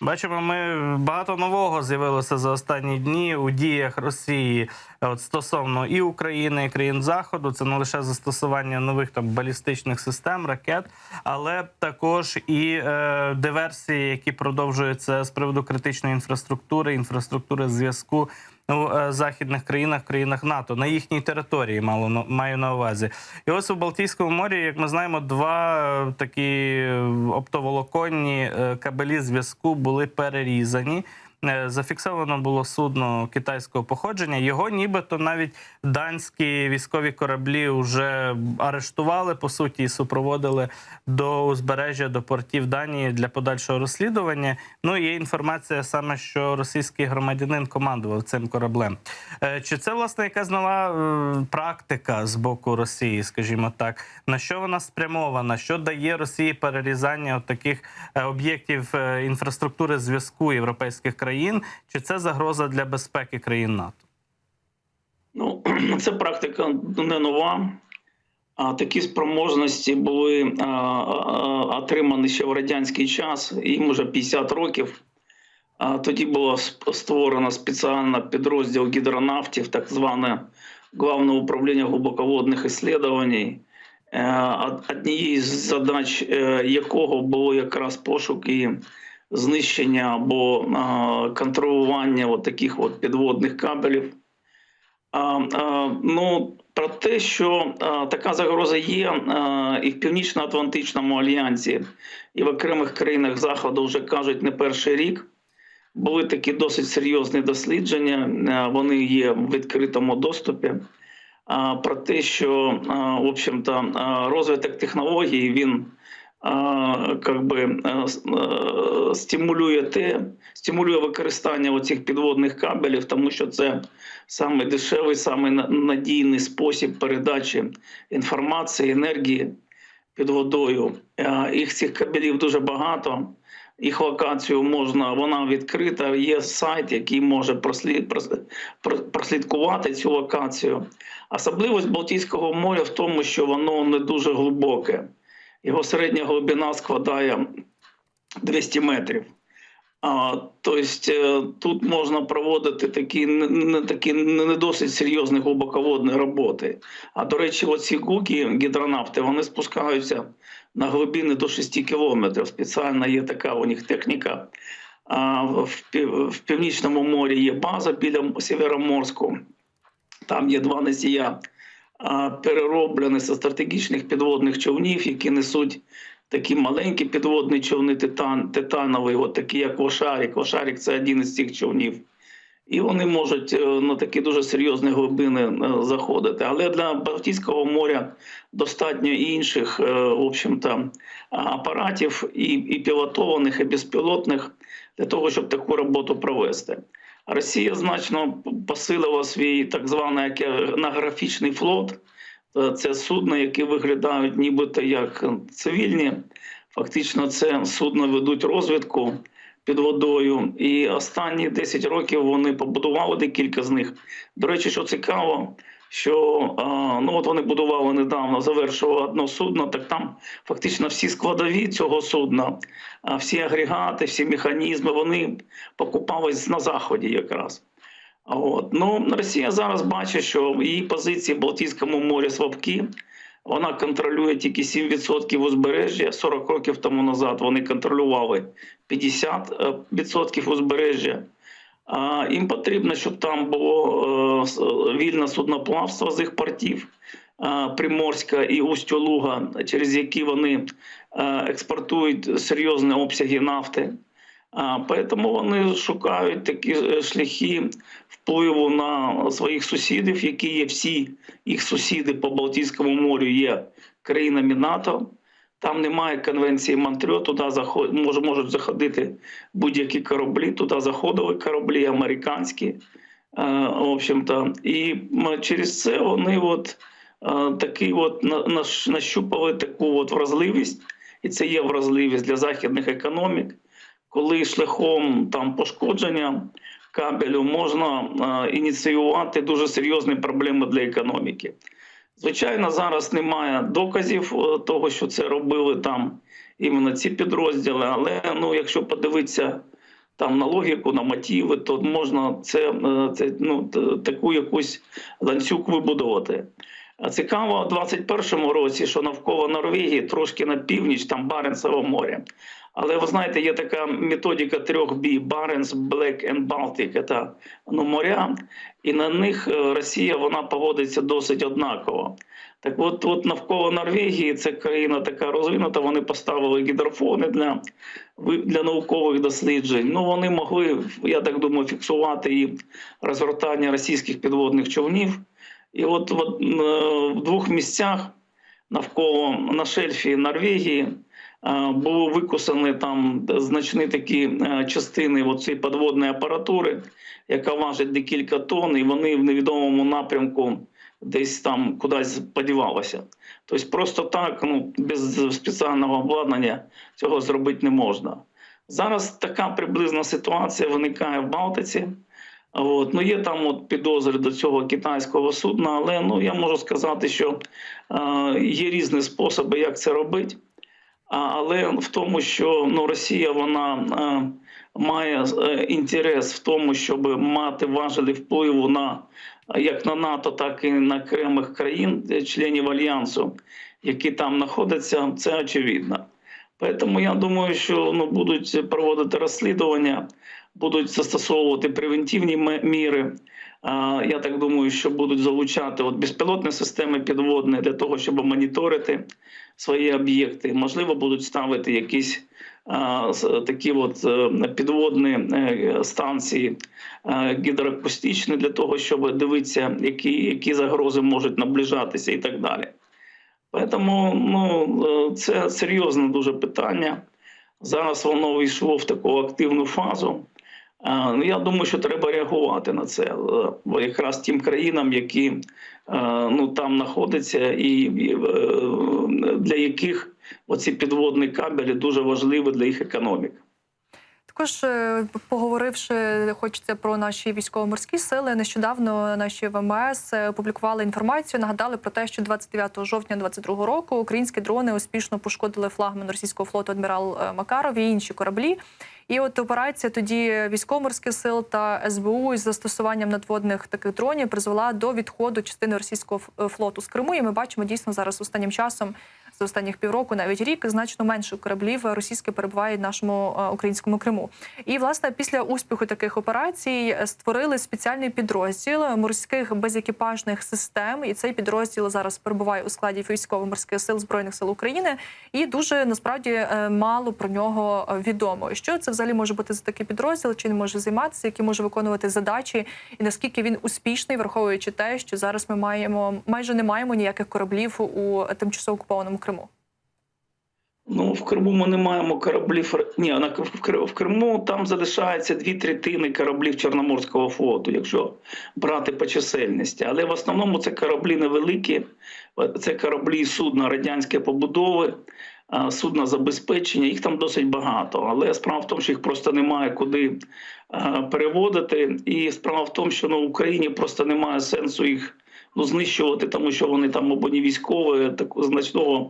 Бачимо, ми багато нового з'явилося за останні дні у діях Росії от стосовно і України, і країн Заходу. Це не лише застосування нових там балістичних систем, ракет, але також і е, диверсії, які продовжуються з приводу критичної інфраструктури, інфраструктури зв'язку у е, західних країнах, країнах НАТО на їхній території, мало маю на увазі. І ось у Балтійському морі, як ми знаємо, два е, такі оптоволоконні е, кабелі зв'язку були перерізані. Е, Зафіксовано було судно китайського походження. Його нібито навіть данські військові кораблі вже арештували по суті і супроводили до узбережжя до портів Данії для подальшого розслідування. Ну є інформація саме, що російський громадянин командував цим кораблем. Е, Чи це власне якась нова е, практика з боку Росії, скажімо так? На що вона спрямована? Що дає Росії перерізання таких об'єктів інфраструктури зв'язку європейських країн? Чи це загроза для безпеки країн НАТО? Ну, це практика не нова. А такі спроможності були а, а, отримані ще в радянський час, їм вже 50 років. А тоді було створено спеціальний підрозділ гідронавтів, так зване Главне управління глибоководних іслідувань, е, однією з задач е, якого було якраз пошук і знищення або контролювання от таких от підводних кабелів. Ну, про те, що така загроза є і в Північно-Атлантичному альянсі, і в окремих країнах Заходу вже кажуть не перший рік. Були такі досить серйозні дослідження, вони є в відкритому доступі. Про те, що в розвиток технологій він как би, с- а, стимулює те, стимулює використання оцих підводних кабелів, тому що це саме дешевий, саме надійний спосіб передачі інформації, енергії під водою. Е, Їх цих кабелів дуже багато. Їх локацію можна, вона відкрита. Є сайт, який може прослід, прослідкувати цю локацію. Особливість Балтійського моря в тому, що воно не дуже глибоке. Його середня глибина складає 200 метрів. Тобто е, тут можна проводити такі не, такі не досить серйозні глибоководні роботи. А до речі, оці гуки, гідронавти, вони спускаються на глибини до 6 кілометрів. Спеціальна є така у них техніка. А в, в Північному морі є база біля Сєвєроморську. Там є два носія а, перероблені зі стратегічних підводних човнів, які несуть такі маленькі підводні човни титан, титанові, от такі як Ошарік. Ошарік це один із цих човнів. І вони можуть е, на такі дуже серйозні глибини е, заходити. Але для Балтійського моря достатньо інших, е, в общем-то, апаратів, і пілотованих, і безпілотних, для того, щоб таку роботу провести. Росія значно посилила свій так званий географічний флот. Е, Це судна, які виглядають нібито як цивільні. Фактично, це судна ведуть розвідку під водою. І останні 10 років вони побудували декілька з них. До речі, що цікаво, що ну от вони будували недавно, завершували одне судно. Так там фактично всі складові цього судна, всі агрегати, всі механізми, вони покупались на заході якраз. От. Ну, Росія зараз бачить, що її позиції в Балтійському морі слабкі. Вона контролює тільки 7% узбережжя. 40 років тому назад вони контролювали 50% узбережжя. А їм потрібно, щоб там було е, вільне судноплавство з їх портів е, Приморська і Устьолуга, через які вони е, експортують серйозні обсяги нафти. А, Поэтому вони шукають такі шляхи впливу на своїх сусідів, які є всі їх сусіди по Балтійському морю є країнами НАТО. Там немає конвенції Монтрьо, туди заход... мож- можуть заходити будь-які кораблі, туди заходили кораблі американські. Е, в общем-то, і через це вони от, е, такий от на- нащупали таку от вразливість, і це є вразливість для західних економік коли шляхом там пошкодження кабелю можна е, ініціювати дуже серйозні проблеми для економіки. Звичайно, зараз немає доказів е, того, що це робили там іменно ці підрозділи. Але ну, якщо подивитися там на логіку, на мотиви, то можна це, е, це ну, таку якусь ланцюг вибудувати. Цікаво у 21-му році, що навколо Норвегії, трошки на північ, там Баренцево море. Але ви знаєте, є така методика трьох бій: Баренц, Блек і Балтик. Це ну, моря, і на них е, Росія вона поводиться досить однаково. Так от, от навколо Норвегії це країна така розвинута. Вони поставили гідрофони для, для наукових досліджень. Ну вони могли, я так думаю, фіксувати і розгортання російських підводних човнів. І от, е, в двох місцях навколо на шельфі Норвегії е, були викусані там значні такі е, частини цієї підводної апаратури, яка важить декілька тонн, і вони в невідомому напрямку десь там кудись подівалися. Тобто просто так, ну без спеціального обладнання цього зробити не можна. Зараз така приблизна ситуація виникає в Балтиці. От, ну є там от підозри до цього китайського судна, але ну я можу сказати, що е, є різні способи, як це робити. А, але в тому, що ну, Росія вона е, має е, інтерес в тому, щоб мати важелі впливу на як на НАТО, так і на окремих країн, е, членів альянсу, які там знаходяться, це очевидно. Тому я думаю, що ну, будуть проводити розслідування, будуть застосовувати превентивні міри. Я так думаю, що будуть залучати от безпілотні системи підводні для того, щоб моніторити свої об'єкти. Можливо, будуть ставити якісь такі от е, підводні е, станції е, гідроакустичні для того, щоб дивитися, які, які загрози можуть наближатися і так далі. Тому ну, це серйозне дуже питання. Зараз воно війшло в таку активну фазу. Ну, Я думаю, що треба реагувати на це. е, Якраз тим країнам, які е, ну, там знаходяться, і е, для яких оці підводні кабелі дуже важливі для їх економік. Також е, поговоривши, хочеться про наші військово-морські сили. Нещодавно наші ВМС е, опублікували інформацію. Нагадали про те, що 29 жовтня 2022 року українські дрони успішно пошкодили флагман російського флоту адмірал е, Макаров і інші кораблі. І от операція тоді військово-морських сил та СБУ із застосуванням надводних таких дронів призвела до відходу частини російського флоту з Криму. І ми бачимо дійсно зараз останнім часом за останніх півроку, навіть рік, значно менше кораблів російських перебуває в нашому е, українському Криму. І власне після успіху таких операцій е, створили спеціальний підрозділ морських безекіпажних систем. І цей підрозділ зараз перебуває у складі військово-морських сил збройних сил України. І дуже насправді е, мало про нього е, відомо. Що це взагалі може бути за такий підрозділ? Чим він може займатися, які може виконувати задачі, і наскільки він успішний, враховуючи те, що зараз ми маємо майже не маємо ніяких кораблів у тимчасово окупованому Криму. Ну, в Криму ми не маємо кораблів. Ні, в Криму там залишається дві третини кораблів Чорноморського флоту, якщо брати по чисельності. Але в основному це кораблі невеликі, це кораблі судна радянської побудови, судна забезпечення. Їх там досить багато. Але справа в тому, що їх просто немає куди переводити. І справа в тому, що ну, в Україні просто немає сенсу їх ну, знищувати, тому що вони там або не військові, такого значного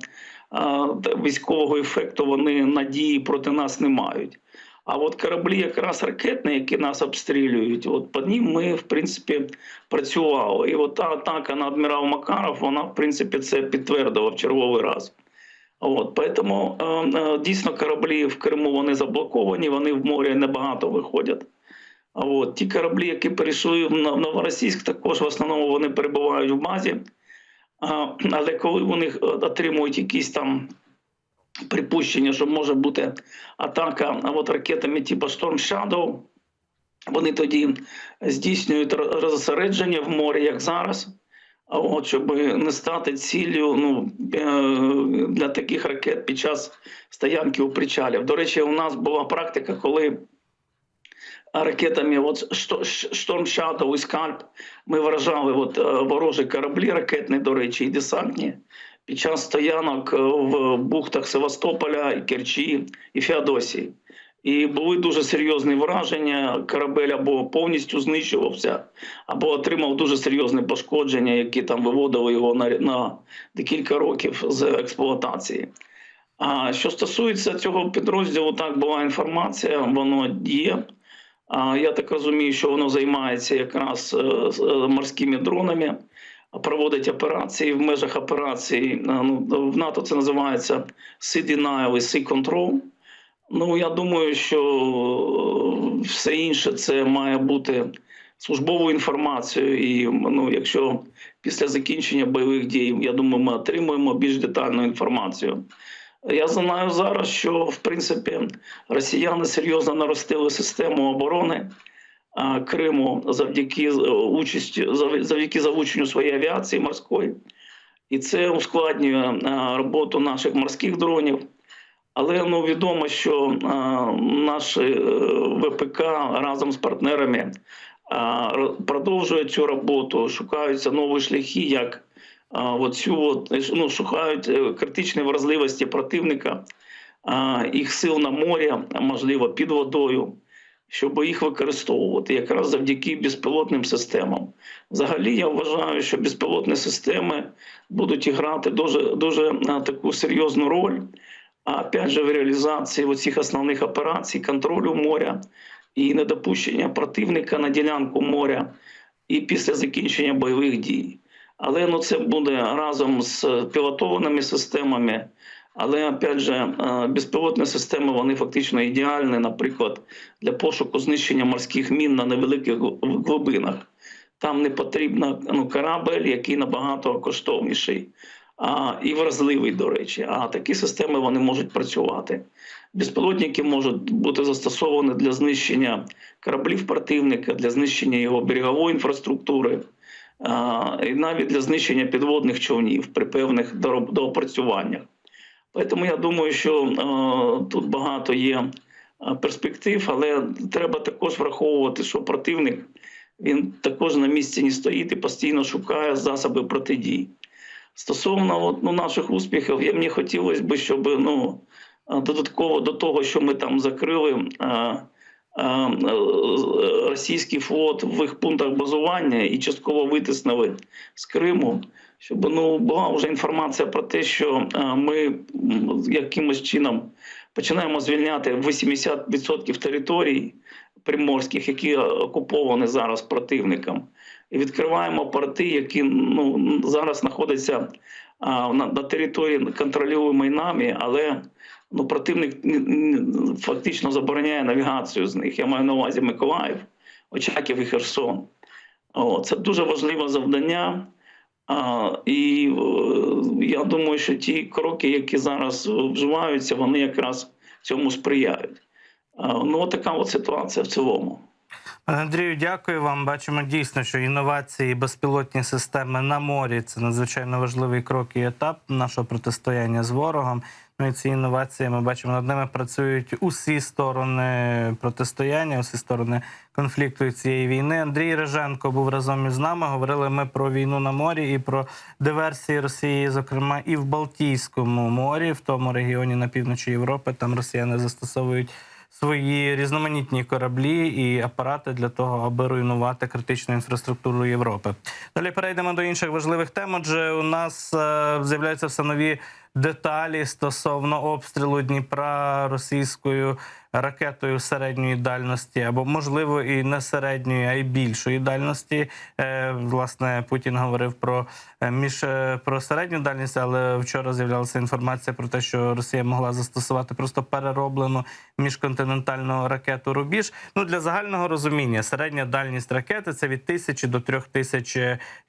а, військового ефекту вони надії проти нас не мають. А от кораблі якраз ракетні, які нас обстрілюють, от по ним ми, в принципі, працювали. І от та атака на адмірал Макаров, вона, в принципі, це підтвердила в черговий раз. От, поэтому е, е, дійсно кораблі в Криму вони заблоковані, вони в морі небагато виходять. От ті кораблі, які перейшли в Новоросійськ, також в основному вони перебувають в базі. Але коли вони е, отримують якісь там припущення, що може бути атака от ракетами типу Storm Shadow, вони тоді здійснюють розосередження в морі, як зараз. От щоб не стати ціллю ну, е, для таких ракет під час стоянки у причалів. До речі, у нас була практика, коли ракетами от «Што- Storm Shadow і Скальп ми вражали от, е, ворожі кораблі ракетні, до речі, і десантні під час стоянок е, в бухтах Севастополя, і Керчі і Феодосії. І були дуже серйозні враження. Корабель або повністю знищувався, або отримав дуже серйозне пошкодження, які там виводили його на, на декілька років з експлуатації. А що стосується цього підрозділу, так була інформація, воно є. Я так розумію, що воно займається якраз е, е, морськими дронами, проводить операції в межах операції. Ну, в НАТО це називається Sea Denial і Sea Control. Ну, я думаю, що е, все інше це має бути службовою інформацією. І ну, якщо після закінчення бойових дій, я думаю, ми отримуємо більш детальну інформацію. Я знаю зараз, що в принципі росіяни серйозно наростили систему оборони Криму завдяки е, участі завдяки залученню своєї авіації морської, і це ускладнює роботу наших морських дронів. Але ну відомо, що а, наші е, ВПК разом з партнерами продовжують цю роботу, шукаються нові шляхи, як оцю ну, шукають е, критичні вразливості противника, їх сил на морі, можливо, під водою, щоб їх використовувати якраз завдяки безпілотним системам. Взагалі, я вважаю, що безпілотні системи будуть грати дуже, дуже таку серйозну роль. А опять же, в реалізації цих основних операцій, контролю моря і недопущення противника на ділянку моря і після закінчення бойових дій. Але ну, це буде разом з пілотованими системами. Але опять же, е, безпілотні системи вони фактично ідеальні, наприклад, для пошуку знищення морських мін на невеликих глибинах. Там не потрібно ну, корабель, який набагато коштовніший а, і вразливий, до речі. А такі системи вони можуть працювати. Безпілотники можуть бути застосовані для знищення кораблів противника, для знищення його берегової інфраструктури, і навіть для знищення підводних човнів при певних доопрацюваннях. Тому я думаю, що тут багато є перспектив, але треба також враховувати, що противник він також на місці не стоїть і постійно шукає засоби протидії. Стосовно от, ну, наших успіхів, я мені хотілося б, щоб ну, додатково до того, що ми там закрили російський флот в їх пунктах базування і частково витиснили з Криму, щоб ну, була вже інформація про те, що е, ми якимось чином починаємо звільняти 80% територій приморських, які окуповані зараз противником. І відкриваємо порти, які ну зараз знаходяться на, на території контролюємої нами, але ну противник фактично забороняє навігацію з них. Я маю на увазі Миколаїв, Очаків і Херсон. О, це дуже важливе завдання. А, і е, я думаю, що ті кроки, які зараз вживаються, вони якраз цьому сприяють. Ну, така от ситуація в цілому. Пане Андрію, дякую вам. Бачимо дійсно, що інновації, безпілотні системи на морі це надзвичайно важливий крок і етап нашого протистояння з ворогом. І ці інновації ми бачимо над ними працюють усі сторони протистояння, усі сторони конфлікту цієї війни. Андрій Реженко був разом із нами. Говорили ми про війну на морі і про диверсії Росії, зокрема і в Балтійському морі, в тому регіоні на півночі Європи. Там росіяни застосовують свої різноманітні кораблі і апарати для того, аби руйнувати критичну інфраструктуру Європи. Далі перейдемо до інших важливих тем. Отже, у нас е, з'являються все нові деталі стосовно обстрілу Дніпра російською ракетою середньої дальності, або можливо і не середньої, а й більшої дальності. Е, власне, Путін говорив про е, між е, про середню дальність, але вчора з'являлася інформація про те, що Росія могла застосувати просто перероблену міжконтинентальну ракету Рубіж. Ну для загального розуміння, середня дальність ракети це від тисячі до трьох тисяч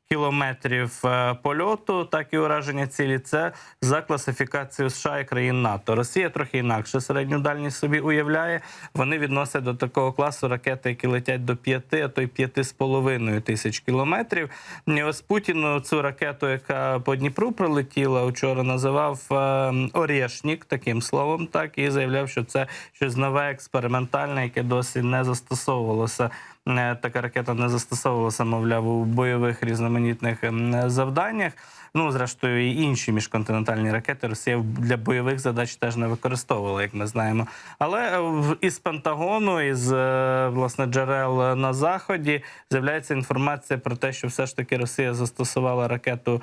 кілометрів польоту, так і ураження цілі. Це за класифікацією США і країн НАТО. Росія трохи інакше середню дальність собі уявляє. Вони відносять до такого класу ракети, які летять до 5, а то й 5,5 тисяч кілометрів. І ось Путін цю ракету, яка по Дніпру прилетіла вчора, називав е, Орєшнік таким словом, так і заявляв, що це щось нове, експериментальне, яке досі не застосовувалося. Е, Така ракета не застосовувалася, мовляв, у бойових різноманітних ем, завданнях. Ну, зрештою, і інші міжконтинентальні ракети Росія для бойових задач теж не використовувала, як ми знаємо. Але е, із Пентагону, із е, власне джерел на заході з'являється інформація про те, що все ж таки Росія застосувала ракету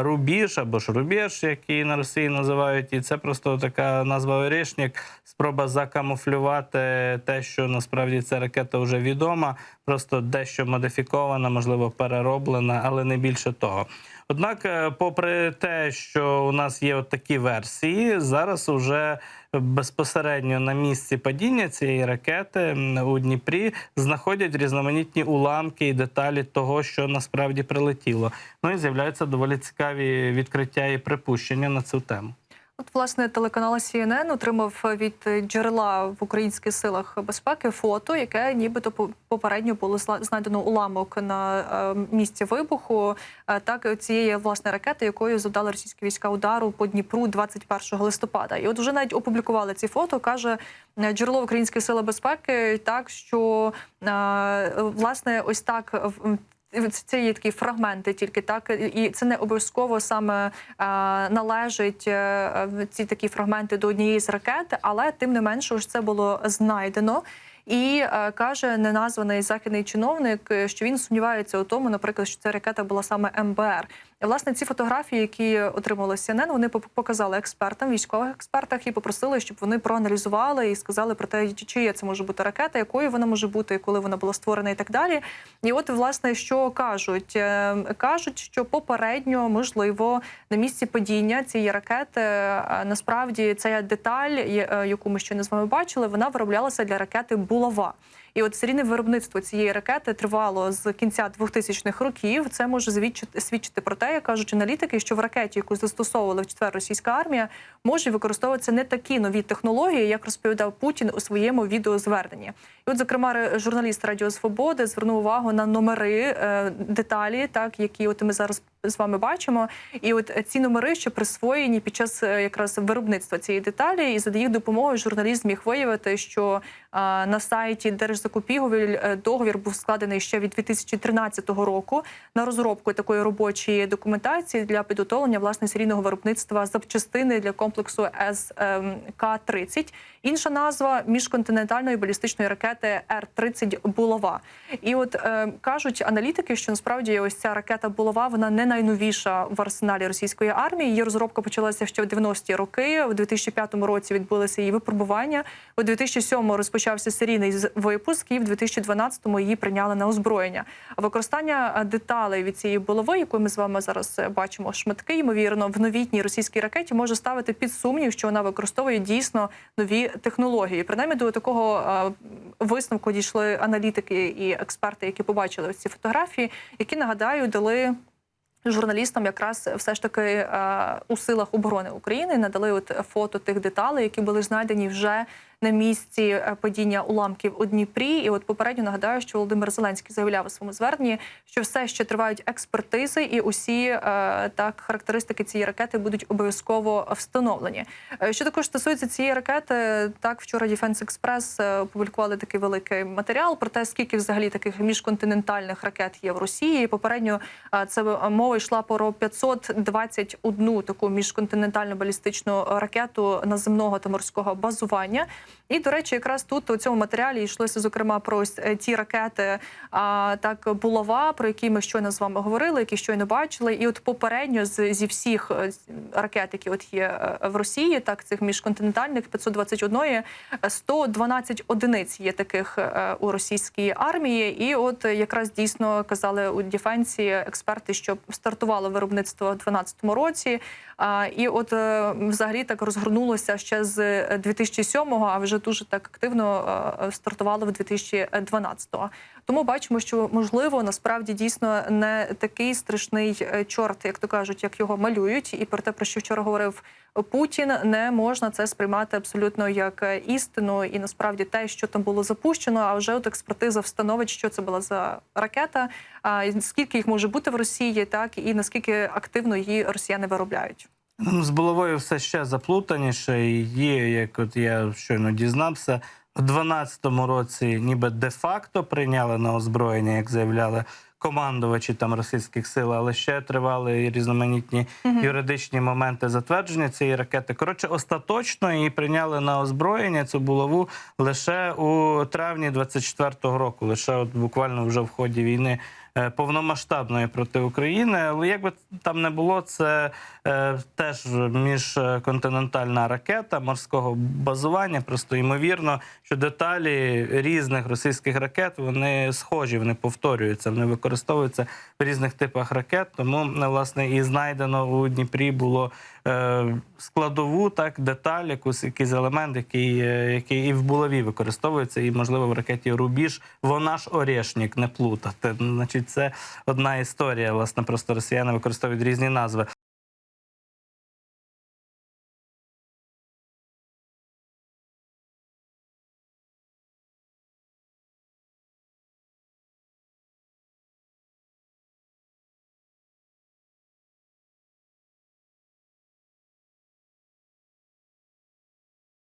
Рубіж або ж Рубіж, як її на Росії називають, і це просто така назва Орішнік, спроба закамуфлювати те, що насправді ця ракета вже відома, просто дещо модифікована, можливо, перероблена, але не більше того. Однак, е, попри те, що у нас є от такі версії, зараз уже безпосередньо на місці падіння цієї ракети у Дніпрі знаходять різноманітні уламки і деталі того, що насправді прилетіло. Ну і з'являються доволі цікаві відкриття і припущення на цю тему. От, власне, телеканал CNN отримав від джерела в українських силах безпеки фото, яке нібито по- попередньо було знайдено уламок на е, місці вибуху. е, так цієї власне ракети, якою завдали російські війська удару по Дніпру 21 листопада. І от вже навіть опублікували ці фото. каже е, джерело українських сил безпеки, так що е, власне ось так це є такі фрагменти, тільки так, і це не обов'язково саме е, належить е, ці такі фрагменти до однієї з ракет, але тим не менше, ж це було знайдено. І е, каже неназваний західний чиновник, е, що він сумнівається у тому, наприклад, що ця ракета була саме МБР. Власне, ці фотографії, які отримали CNN, вони показали експертам, військових експертах, і попросили, щоб вони проаналізували і сказали про те, чи- чия це може бути ракета, якою вона може бути, коли вона була створена, і так далі. І от, власне, що кажуть? Е, Кажуть, що попередньо, можливо, на місці падіння цієї ракети е, насправді ця деталь, е, яку ми ще не з вами бачили, вона вироблялася для ракети булава. І от серійне виробництво цієї ракети тривало з кінця 2000-х років. Це може свідчити, свідчити про те, як кажуть аналітики, що в ракеті, яку застосовувала в четвер російська армія, можуть використовуватися не такі нові технології, як розповідав Путін у своєму відеозверненні. І от, зокрема, журналіст Радіо Свободи звернув увагу на номери е, деталі, так які от ми зараз з вами бачимо. І от ці номери, що присвоєні під час е, якраз виробництва цієї деталі, і за їх допомогою журналіст зміг виявити, що на сайті держзакупівель е, договір був складений ще від 2013 року на розробку такої робочої документації для підготовлення власне серійного виробництва запчастини для комплексу СК-30. Інша назва міжконтинентальної балістичної ракети Р-30 Булава. І от е, кажуть аналітики, що насправді ось ця ракета Булава вона не найновіша в арсеналі російської армії. Її розробка почалася ще в 90-ті роки. У 2005 році відбулися її випробування. У 2007 розпочався серійний з- випуск, і в 2012 її прийняли на озброєння. Використання е, деталей від цієї булави, яку ми з вами зараз е, бачимо, шматки, ймовірно, в новітній російській ракеті може ставити під сумнів, що вона використовує дійсно нові технології. Принаймні до такого е, висновку дійшли аналітики і експерти, які побачили ці фотографії, які нагадаю дали. Журналістам якраз все ж таки у силах оборони України надали от фото тих деталей, які були знайдені вже на місці е, падіння уламків у Дніпрі. І от попередньо нагадаю, що Володимир Зеленський заявляв у своєму зверненні, що все ще тривають експертизи, і усі е, так характеристики цієї ракети будуть обов'язково встановлені. Е, Що також стосується цієї ракети, так вчора Defense Express опублікували такий великий матеріал про те, скільки взагалі таких міжконтинентальних ракет є в Росії. І Попередньо це мова йшла про 521 таку міжконтинентальну балістичну ракету наземного та морського базування. І до речі, якраз тут у цьому матеріалі йшлося зокрема про е, ті ракети, а так булава, про які ми щойно з вами говорили, які щойно бачили. І от попередньо з зі всіх е, ракет, які от є е, в Росії, так цих міжконтинентальних 521, е, 112 одиниць є таких у російській армії. І от якраз дійсно казали у Дефенсі експерти, що стартувало виробництво в 2012 році. І от взагалі так розгорнулося ще з 2007-го, а вже дуже так активно е, стартувало в 2012-го. Тому бачимо, що можливо насправді дійсно не такий страшний е, чорт, як то кажуть, як його малюють, і про те, про що вчора говорив Путін, не можна це сприймати абсолютно як е, істину, і насправді те, що там було запущено, а вже от експертиза встановить, що це була за ракета, а скільки їх може бути в Росії, так і наскільки активно її росіяни виробляють. Ну, З булавою все ще заплутаніше. І Є, як от я щойно дізнався, в 12-му році ніби де-факто прийняли на озброєння, як заявляли командувачі там російських сил, але ще тривали і різноманітні юридичні моменти затвердження цієї ракети. Коротше, остаточно її прийняли на озброєння цю булаву лише у травні 24-го року, лише от буквально вже в ході війни. Е, Повномасштабної проти України, але як би там не було, це е, теж міжконтинентальна ракета морського базування. Просто ймовірно, що деталі різних російських ракет вони схожі, вони повторюються, вони використовуються в різних типах ракет. Тому власне і знайдено у Дніпрі було складову так деталь, якусь якийсь елемент, який, е, який і в булаві використовується, і можливо в ракеті Рубіж. Вона ж Орешник, не плутати. Значить, це одна історія. Власне, просто росіяни використовують різні назви.